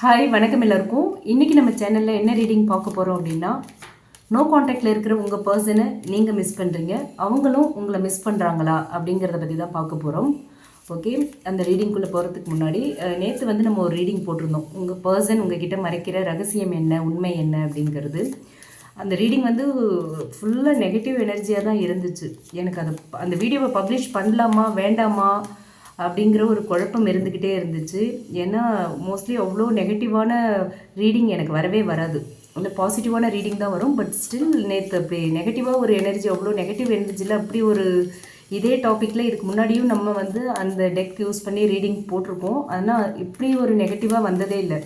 Hi வணக்கம் எல்லாருக்கும். இன்றைக்கி நம்ம சேனலில் என்ன ரீடிங் பார்க்க போகிறோம் அப்படின்னா நோ காண்டாக்டில் இருக்கிற உங்கள் பர்சனை நீங்கள் மிஸ் பண்ணுறீங்க அவங்களும் உங்களை மிஸ் பண்ணுறாங்களா அப்படிங்கிறத பற்றி தான் பார்க்க போகிறோம் ஓகே அந்த ரீடிங்குள்ளே போகிறதுக்கு முன்னாடி நேற்று வந்து நம்ம ஒரு ரீடிங் போட்டிருந்தோம். உங்கள் பர்சன் உங்ககிட்ட மறைக்கிற ரகசியம் என்ன உண்மை என்ன அப்படிங்கிறது. அந்த ரீடிங் வந்து ஃபுல்லாக நெகட்டிவ் எனர்ஜியாக தான் இருந்துச்சு. எனக்கு அதை அந்த வீடியோவை பப்ளிஷ் பண்ணலாமா வேண்டாமா அப்படிங்கிற ஒரு குழப்பம் இருந்துக்கிட்டே இருந்துச்சு. ஏன்னா மோஸ்ட்லி அவ்வளோ நெகட்டிவான ரீடிங் எனக்கு வரவே வராது. அந்த பாசிட்டிவான ரீடிங் தான் வரும். பட் ஸ்டில் நேற்று அப்படி நெகட்டிவாக ஒரு எனர்ஜி அவ்வளோ நெகட்டிவ் எனர்ஜியில் அப்படி ஒரு இதே டாப்பிக்கில் இதுக்கு முன்னாடியும் நம்ம வந்து அந்த டெக் யூஸ் பண்ணி ரீடிங் போட்டிருப்போம். ஆனால் இப்படி ஒரு நெகட்டிவாக வந்ததே இல்லை.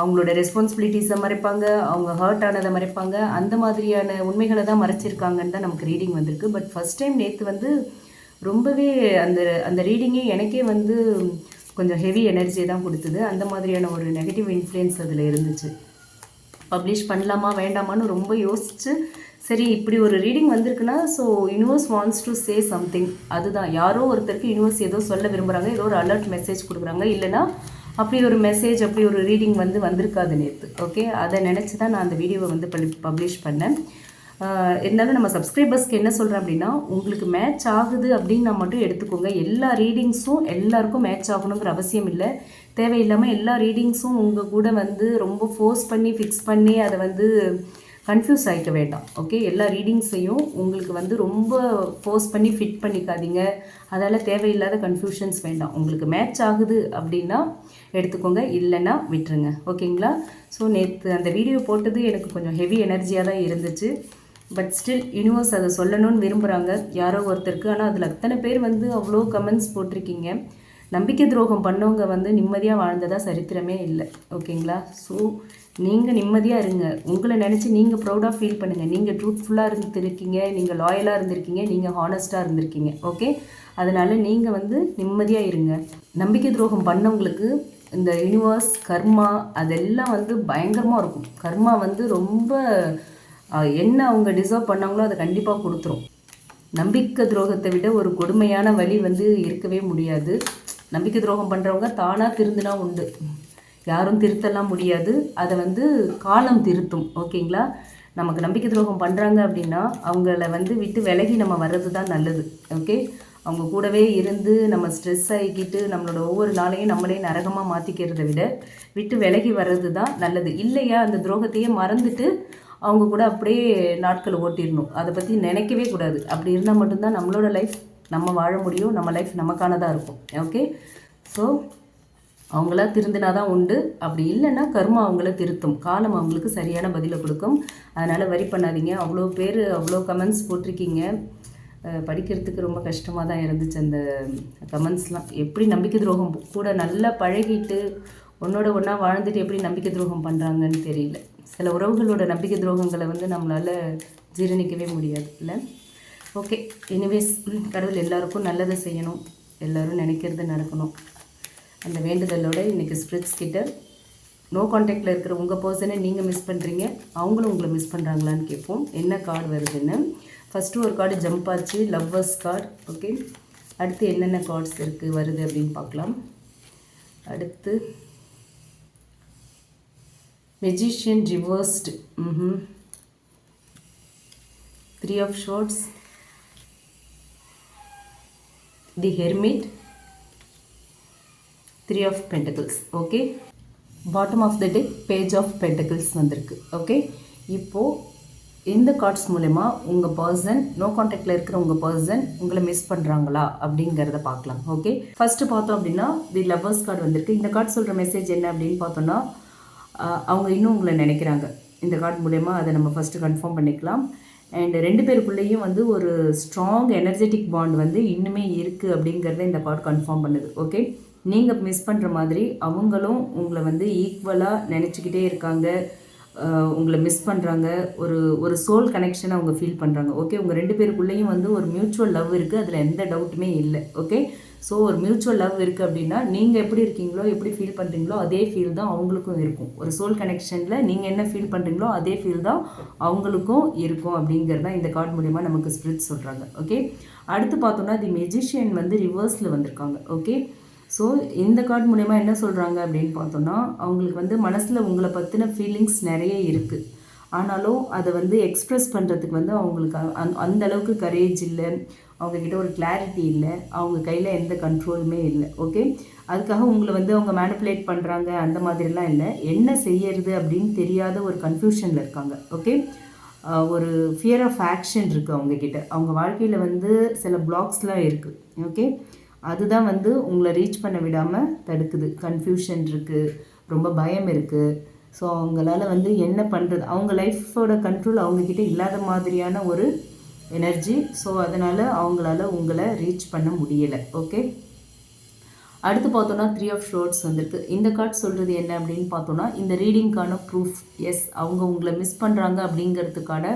அவங்களோட ரெஸ்பான்சிபிலிட்டிஸை மறைப்பாங்க. அவங்க ஹர்ட் ஆனதை மறைப்பாங்க. அந்த மாதிரியான உண்மைகளை தான் மறைச்சிருக்காங்கன்னு தான் நமக்கு ரீடிங் வந்திருக்கு. பட் ஃபஸ்ட் டைம் நேற்று வந்து ரொம்பவே அந்த அந்த ரீடிங்கே எனக்கே வந்து கொஞ்சம் ஹெவி எனர்ஜி தான் கொடுத்தது. அந்த மாதிரியான ஒரு நெகட்டிவ் இன்ஃப்ளூயன்ஸ் அதில் இருந்துச்சு. பப்ளிஷ் பண்ணலாமா வேண்டாமான்னு ரொம்ப யோசித்து சரி இப்படி ஒரு ரீடிங் வந்திருக்குன்னா so universe wants to say something அதுதான். யாரோ ஒருத்தருக்கு யூனிவர்ஸ் ஏதோ சொல்ல விரும்புகிறாங்க ஏதோ ஒரு அலர்ட் மெசேஜ் கொடுக்குறாங்க இல்லைனா அப்படி ஒரு மெசேஜ் அப்படி ஒரு ரீடிங் வந்து வந்திருக்காது நேற்று ஓகே அதை நினச்சி தான் நான் அந்த வீடியோவை வந்து பப்ளிஷ் பண்ணேன். இருந்தாலும் நம்ம சப்ஸ்கிரைபர்ஸ்க்கு என்ன சொல்கிறேன் அப்படின்னா உங்களுக்கு மேட்ச் ஆகுது அப்படின்னு மட்டும் எடுத்துக்கோங்க. எல்லா ரீடிங்ஸும் எல்லாருக்கும் மேட்ச் ஆகணுங்கிற அவசியம் இல்லை. தேவையில்லாமல் எல்லா ரீடிங்ஸும் உங்கள் கூட வந்து ரொம்ப ஃபோர்ஸ் பண்ணி ஃபிக்ஸ் பண்ணி அதை வந்து கன்ஃபியூஸ் ஆகிக்க வேண்டாம். ஓகே எல்லா ரீடிங்ஸையும் உங்களுக்கு வந்து ரொம்ப ஃபோர்ஸ் பண்ணி ஃபிட் பண்ணிக்காதீங்க. அதால் தேவையில்லாத கன்ஃபியூஷன்ஸ் வேண்டாம். உங்களுக்கு மேட்ச் ஆகுது அப்படின்னா எடுத்துக்கோங்க. இல்லைன்னா விட்டுருங்க. ஓகேங்களா ஸோ நேற்று அந்த வீடியோ போட்டது எனக்கு கொஞ்சம் ஹெவி எனர்ஜியாக தான் இருந்துச்சு. பட் ஸ்டில் யூனிவர்ஸ் அதை சொல்லணும்னு விரும்புகிறாங்க யாரோ ஒருத்தருக்கு. ஆனால் அதில் அத்தனை பேர் வந்து அவ்வளோ கமெண்ட்ஸ் போட்டிருக்கீங்க. நம்பிக்கை துரோகம் பண்ணவங்க வந்து நிம்மதியாக வாழ்ந்ததாக சரித்திரமே இல்லை. ஓகேங்களா ஸோ நீங்கள் நிம்மதியாக இருங்க. உங்களை நினச்சி நீங்கள் ப்ரௌடாக ஃபீல் பண்ணுங்கள் நீங்கள் ட்ரூத்ஃபுல்லாக இருந்துருக்கீங்க. நீங்கள் லாயலாக இருந்திருக்கீங்க. நீங்கள் ஹானஸ்ட்டாக இருந்திருக்கீங்க. ஓகே அதனால் நீங்கள் வந்து நிம்மதியாக இருங்க. நம்பிக்கை துரோகம் பண்ணவங்களுக்கு இந்த யூனிவர்ஸ் கர்மா அதெல்லாம் வந்து பயங்கரமாக இருக்கும். கர்மா வந்து ரொம்ப என்ன அவங்க டிசர்வ் பண்ணாங்களோ அதை கண்டிப்பாக கொடுத்துரும். நம்பிக்கை துரோகத்தை விட ஒரு கொடுமையான வழி வந்து இருக்கவே முடியாது. நம்பிக்கை துரோகம் பண்ணுறவங்க தானாக திருந்தினா உண்டு. யாரும் திருத்தலாம் முடியாது. அதை வந்து காலம் திருத்தும் ஓகேங்களா? நமக்கு நம்பிக்கை துரோகம் பண்ணுறாங்க அப்படின்னா அவங்கள வந்து விட்டு விலகி நம்ம வர்றது தான் நல்லது ஓகே? அவங்க கூடவே இருந்து நம்ம ஸ்ட்ரெஸ் ஆகிக்கிட்டு நம்மளோட ஒவ்வொரு நாளையும் நம்மளே நரகமாக மாற்றிக்கிறத விட விட்டு விலகி வர்றது தான் நல்லது. இல்லையா? அந்த துரோகத்தையே மறந்துட்டு அவங்க கூட அப்படியே நாட்கள் ஓட்டிடணும். அதை பற்றி நினைக்கவே கூடாது. அப்படி இருந்தால் மட்டும்தான் நம்மளோட லைஃப் நம்ம வாழ முடியும். நம்ம லைஃப் நமக்கானதாக இருக்கும். ஓகே ஸோ அவங்களா திருந்தினா தான் உண்டு. அப்படி இல்லைன்னா கர்மா அவங்கள திருத்தும். காலம் அவங்களுக்கு சரியான பதிலை கொடுக்கும். அதனால் வரி பண்ணாதீங்க. அவ்வளோ பேர் அவ்வளோ கமெண்ட்ஸ் போட்டிருக்கீங்க. படிக்கிறதுக்கு ரொம்ப கஷ்டமாக தான் இருந்துச்சு அந்த கமெண்ட்ஸ்லாம் எப்படி நம்பிக்கை துரோகம் கூட நல்லா பழகிட்டு ஒன்றோட ஒன்றா வாழ்ந்துட்டு எப்படி நம்பிக்கை துரோகம் பண்ணுறாங்கன்னு தெரியல. சில உறவுகளோட நம்பிக்கை துரோகங்களை வந்து நம்மளால் ஜீரணிக்கவே முடியாது இல்லை ஓகே எனிவேஸ் கடவுள் எல்லாருக்கும் நல்லதை செய்யணும். எல்லோரும் நினைக்கிறது நடக்கணும். அந்த வேண்டுதலோடு இன்றைக்கி ஸ்பிரிட்ஸ் கிட்ட நோ காண்டாக்டில் இருக்கிற உங்கள் பர்சனை நீங்கள் மிஸ் பண்ணுறீங்க அவங்களும் உங்களை மிஸ் பண்ணுறாங்களான்னு கேட்போம். என்ன கார்டு வருதுன்னு? ஃபஸ்ட்டு ஒரு கார்டு ஜம்ப் ஆச்சு லவ்வர்ஸ் கார்டு ஓகே அடுத்து என்னென்ன கார்ட்ஸ் இருக்குது வருது அப்படின்னு பார்க்கலாம். அடுத்து magician reversed hmm three of swords the hermit three of pentacles okay bottom of the deck page of pentacles வந்திருக்கு. ஓகே இப்போது இந்த கார்ட்ஸ் மூலயமா உங்கள் பர்சன் நோ காண்டாக்டில் இருக்கிற உங்கள் பர்சன் உங்களை மிஸ் பண்ணுறாங்களா அப்படிங்கிறத பார்க்கலாம். ஓகே ஃபஸ்ட்டு பார்த்தோம் அப்படின்னா தி லவ்வர்ஸ் கார்டு வந்திருக்கு. இந்த கார்டு சொல்கிற மெசேஜ் என்ன அப்படின்னு பார்த்தோன்னா அவங்க இன்னும் உங்களை நினைக்கிறாங்க. இந்த கார்டு மூலயமா அதை நம்ம ஃபஸ்ட்டு கன்ஃபார்ம் பண்ணிக்கலாம். அண்ட் ரெண்டு பேருக்குள்ளேயும் வந்து ஒரு ஸ்ட்ராங் எனர்ஜெட்டிக் பாண்ட் வந்து இன்னுமே இருக்குது அப்படிங்கிறத இந்த கார்டு கன்ஃபார்ம் பண்ணுது. ஓகே நீங்கள் மிஸ் பண்ணுற மாதிரி அவங்களும் உங்களை வந்து ஈக்குவலாக நினச்சிக்கிட்டே இருக்காங்க. உங்களை மிஸ் பண்ணுறாங்க ஒரு ஒரு சோல் கனெக்ஷனை அவங்க ஃபீல் பண்ணுறாங்க ஓகே உங்கள் ரெண்டு பேருக்குள்ளேயும் வந்து ஒரு மியூச்சுவல் லவ் இருக்குது அதில் எந்த டவுட்டுமே இல்லை. ஓகே ஸோ ஒரு மியூச்சுவல் லவ் இருக்குது அப்படின்னா நீங்கள் எப்படி இருக்கீங்களோ எப்படி ஃபீல் பண்ணுறீங்களோ அதே ஃபீல் தான் அவங்களுக்கும் இருக்கும். ஒரு சோல் கனெக்ஷனில் நீங்கள் என்ன ஃபீல் பண்ணுறீங்களோ அதே ஃபீல் தான் அவங்களுக்கும் இருக்கும் அப்படிங்கிறது தான் இந்த கார்டு மூலிமா நமக்கு ஸ்பிரிட் சொல்கிறாங்க ஓகே அடுத்து பார்த்தோம்னா தி மெஜிஷியன் வந்து ரிவர்ஸில் வந்திருக்காங்க. ஓகே ஸோ இந்த கார்டு மூலயமா என்ன சொல்கிறாங்க அப்படின்னு பார்த்தோன்னா அவங்களுக்கு வந்து மனசில் உங்களை பற்றின ஃபீலிங்ஸ் நிறைய இருக்குது ஆனாலும் அதை வந்து எக்ஸ்ப்ரெஸ் பண்ணுறதுக்கு வந்து அவங்களுக்கு அந் அந்த அளவுக்கு கரேஜ் இல்லை. அவங்கக்கிட்ட ஒரு கிளாரிட்டி இல்லை. அவங்க கையில் எந்த கண்ட்ரோலுமே இல்லை. ஓகே அதுக்காக உங்களை வந்து அவங்க மேனிப்புலேட் பண்ணுறாங்க அந்த மாதிரிலாம் இல்லை. என்ன செய்யறது அப்படின்னு தெரியாத ஒரு கன்ஃபியூஷனில் இருக்காங்க. ஓகே ஒரு ஃபியர் ஆஃப் ஆக்ஷன் இருக்குது அவங்கக்கிட்ட அவங்க வாழ்க்கையில் வந்து சில பிளாக்ஸ்லாம் இருக்குது ஓகே அதுதான் வந்து உங்களை ரீச் பண்ண விடாமல் தடுக்குது. கன்ஃபியூஷன் இருக்குது ரொம்ப பயம் இருக்குது ஸோ அவங்களால வந்து என்ன பண்ணுறது அவங்க லைஃபோட கண்ட்ரோல் அவங்கக்கிட்ட இல்லாத மாதிரியான ஒரு எனர்ஜி ஸோ அதனால் அவங்களால உங்களை ரீச் பண்ண முடியலை. ஓகே அடுத்து பார்த்தோன்னா த்ரீ ஆஃப் ஷோர்ட்ஸ் வந்திருக்கு. இந்த கார்டு சொல்கிறது என்ன அப்படின்னு பார்த்தோன்னா இந்த ரீடிங்க்கான ப்ரூஃப் எஸ் அவங்க உங்களை மிஸ் பண்ணுறாங்க அப்படிங்கிறதுக்கான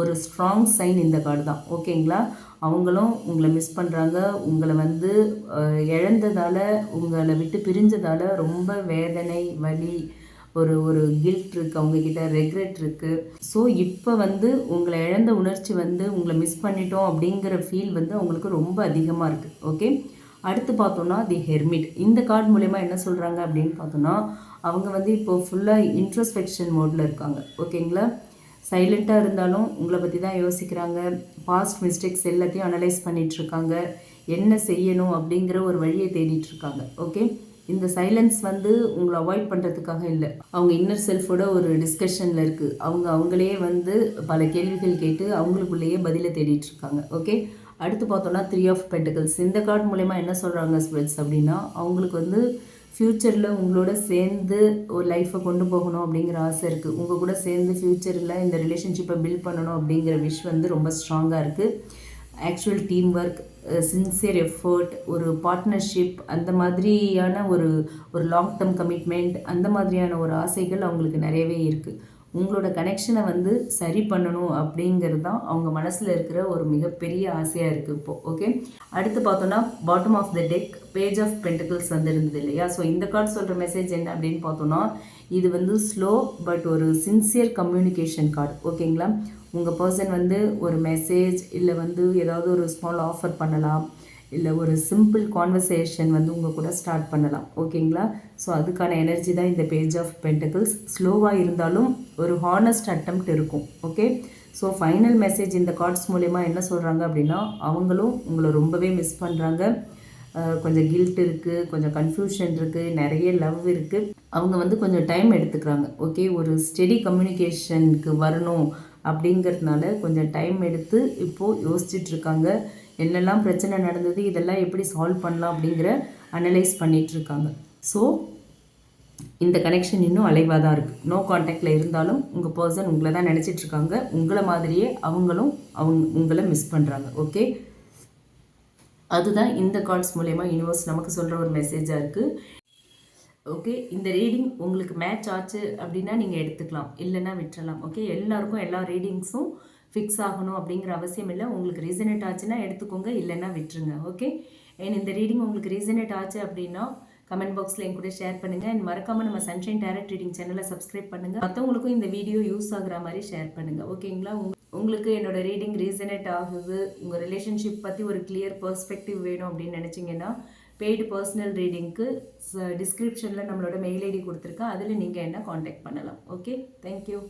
ஒரு ஸ்ட்ராங் சைன் இந்த கார்டு தான். ஓகேங்களா அவங்களும் உங்களை மிஸ் பண்ணுறாங்க உங்களை வந்து இழந்ததால் உங்களை விட்டு பிரிஞ்சதால் ரொம்ப வேதனை வலி ஒரு ஒரு கில்ட் இருக்குது அவங்கக்கிட்ட ரெக்ரெட் இருக்குது ஸோ இப்போ வந்து உங்களை இழந்த உணர்ச்சி வந்து உங்களை மிஸ் பண்ணிட்டோம் அப்படிங்கிற ஃபீல் வந்து அவங்களுக்கு ரொம்ப அதிகமாக இருக்குது ஓகே அடுத்து பார்த்தோன்னா தி ஹெர்மிட் இந்த கார்டு மூலயமா என்ன சொல்கிறாங்க அப்படின்னு பார்த்தோன்னா அவங்க வந்து இப்போ ஃபுல்லாக இன்ட்ரஸ்பெக்ஷன் மோடில் இருக்காங்க ஓகேங்களா சைலண்ட்டாக இருந்தாலும் உங்களை பற்றி தான் யோசிக்கிறாங்க. பாஸ்ட் மிஸ்டேக்ஸ் எல்லாத்தையும் அனலைஸ் பண்ணிகிட்ருக்காங்க என்ன செய்யணும் அப்படிங்கிற ஒரு வழியை தேடிட்டுருக்காங்க ஓகே இந்த சைலன்ஸ் வந்து உங்களை அவாய்ட் பண்ணுறதுக்காக இல்லை. அவங்க இன்னர் செல்ஃபோட ஒரு டிஸ்கஷனில் இருக்குது அவங்க அவங்களே வந்து பல கேள்விகள் கேட்டு அவங்களுக்குள்ளேயே பதிலை தேடிட்டு இருக்காங்க. ஓகே அடுத்து பார்த்தோன்னா த்ரீ ஆஃப் பென்டிகல்ஸ் இந்த கார்டு மூலயமா என்ன சொல்கிறாங்க ஸ்பிரிட்ஸ் அப்படின்னா அவங்களுக்கு வந்து ஃப்யூச்சரில் உங்களோட சேர்ந்து ஒரு லைஃப்பை கொண்டு போகணும் அப்படிங்கிற ஆசை இருக்குது உங்கள் கூட சேர்ந்து ஃப்யூச்சரில் இந்த ரிலேஷன்ஷிப்பை பில்ட் பண்ணணும் அப்படிங்கிற விஷ் வந்து ரொம்ப ஸ்ட்ராங்காக இருக்குது actual team work sincere effort ஒரு பார்ட்னர்ஷிப் அந்த மாதிரியான ஒரு ஒரு லாங் டேர்ம் கமிட்மெண்ட் அந்த மாதிரியான ஒரு ஆசைகள் அவங்களுக்கு நிறையவே இருக்குது உங்களோட கனெக்ஷனை வந்து சரி பண்ணணும் அப்படிங்கிறது தான் அவங்க மனசில் இருக்கிற ஒரு மிகப்பெரிய ஆசையாக இருக்குது இப்போது ஓகே அடுத்து பார்த்தோன்னா bottom of the deck page of pentacles வந்து இருந்தது இல்லையா? ஸோ இந்த கார்டு சொல்கிற மெசேஜ் என்ன அப்படின்னு பார்த்தோன்னா இது வந்து ஸ்லோ பட் ஒரு சின்சியர் கம்யூனிகேஷன் கார்டு ஓகேங்களா உங்கள் பர்சன் வந்து ஒரு மெசேஜ் இல்லை வந்து ஏதாவது ஒரு ஸ்மால் ஆஃபர் பண்ணலாம். இல்லை ஒரு சிம்பிள் கான்வர்சேஷன் வந்து உங்கள் கூட ஸ்டார்ட் பண்ணலாம். ஓகேங்களா ஸோ அதுக்கான எனர்ஜி தான் இந்த பேஜ் ஆஃப் பென்டக்கிள்ஸ் ஸ்லோவாக இருந்தாலும் ஒரு ஹானஸ்ட் அட்டம்ப்ட் இருக்கும். ஓகே ஸோ ஃபைனல் மெசேஜ் இந்த கார்ட்ஸ் மூலயமா என்ன சொல்கிறாங்க அப்படின்னா அவங்களும் உங்களை ரொம்பவே மிஸ் பண்ணுறாங்க கொஞ்சம் கில்ட் இருக்குது கொஞ்சம் கன்ஃபியூஷன் இருக்குது நிறைய லவ் இருக்குது அவங்க வந்து கொஞ்சம் டைம் எடுத்துக்கிறாங்க. ஓகே ஒரு ஸ்டெடி கம்யூனிகேஷனுக்கு வரணும் அப்படிங்கிறதுனால கொஞ்சம் டைம் எடுத்து இப்போது யோசிச்சுட்ருக்காங்க என்னெல்லாம் பிரச்சனை நடந்தது இதெல்லாம் எப்படி சால்வ் பண்ணலாம் அப்படிங்கிற அனலைஸ் பண்ணிகிட்ருக்காங்க ஸோ இந்த கனெக்ஷன் இன்னும் அலைவாக தான் இருக்குது நோ காண்டாக்டில் இருந்தாலும் உங்கள் பர்சன் உங்களை தான் நினச்சிட்ருக்காங்க உங்களை மாதிரியே அவங்களும் அவங்க உங்களை மிஸ் பண்ணுறாங்க ஓகே அதுதான் இந்த கார்ட்ஸ் மூலயமா யூனிவர்ஸ் நமக்கு சொல்கிற ஒரு மெசேஜாக இருக்குது ஓகே இந்த ரீடிங் உங்களுக்கு மேட்ச் ஆச்சு அப்படின்னா நீங்கள் எடுத்துக்கலாம். இல்லைன்னா விட்டுறலாம். ஓகே எல்லாருக்கும் எல்லா ரீடிங்ஸும் ஃபிக்ஸ் ஆகணும் அப்படிங்கிற அவசியம் இல்லை. உங்களுக்கு ரீசனேட் ஆச்சுன்னா எடுத்துக்கோங்க இல்லைன்னா விட்டுருங்க. ஓகே அண்ட் இந்த ரீடிங் உங்களுக்கு ரீசனேட் ஆச்சு அப்படின்னா கமெண்ட் பாக்ஸில் என் கூட ஷேர் பண்ணுங்கள் அண்ட் மறக்காமல் நம்ம சன்ஷைன் டேரக்ட் ரீடிங் சேனலை சப்ஸ்கிரைப் பண்ணுங்கள் மற்றவங்களுக்கும் இந்த வீடியோ யூஸ் ஆகுற மாதிரி ஷேர் பண்ணுங்கள் ஓகேங்களா உங்களுக்கு என்னோட ரீடிங் ரீசனேட் ஆகுது. உங்கள் ரிலேஷன்ஷிப் பற்றி ஒரு கிளியர் பர்ஸ்பெக்டிவ் வேணும் அப்படின்னு நினச்சிங்கன்னா பெய்டு பர்சனல் ரீடிங்க்கு டிஸ்கிரிப்ஷனில் நம்மளோட மெயில் ஐடி கொடுத்துருக்கேன். அதில் நீங்கள் என்ன காண்டாக்ட் பண்ணலாம். Okay thank you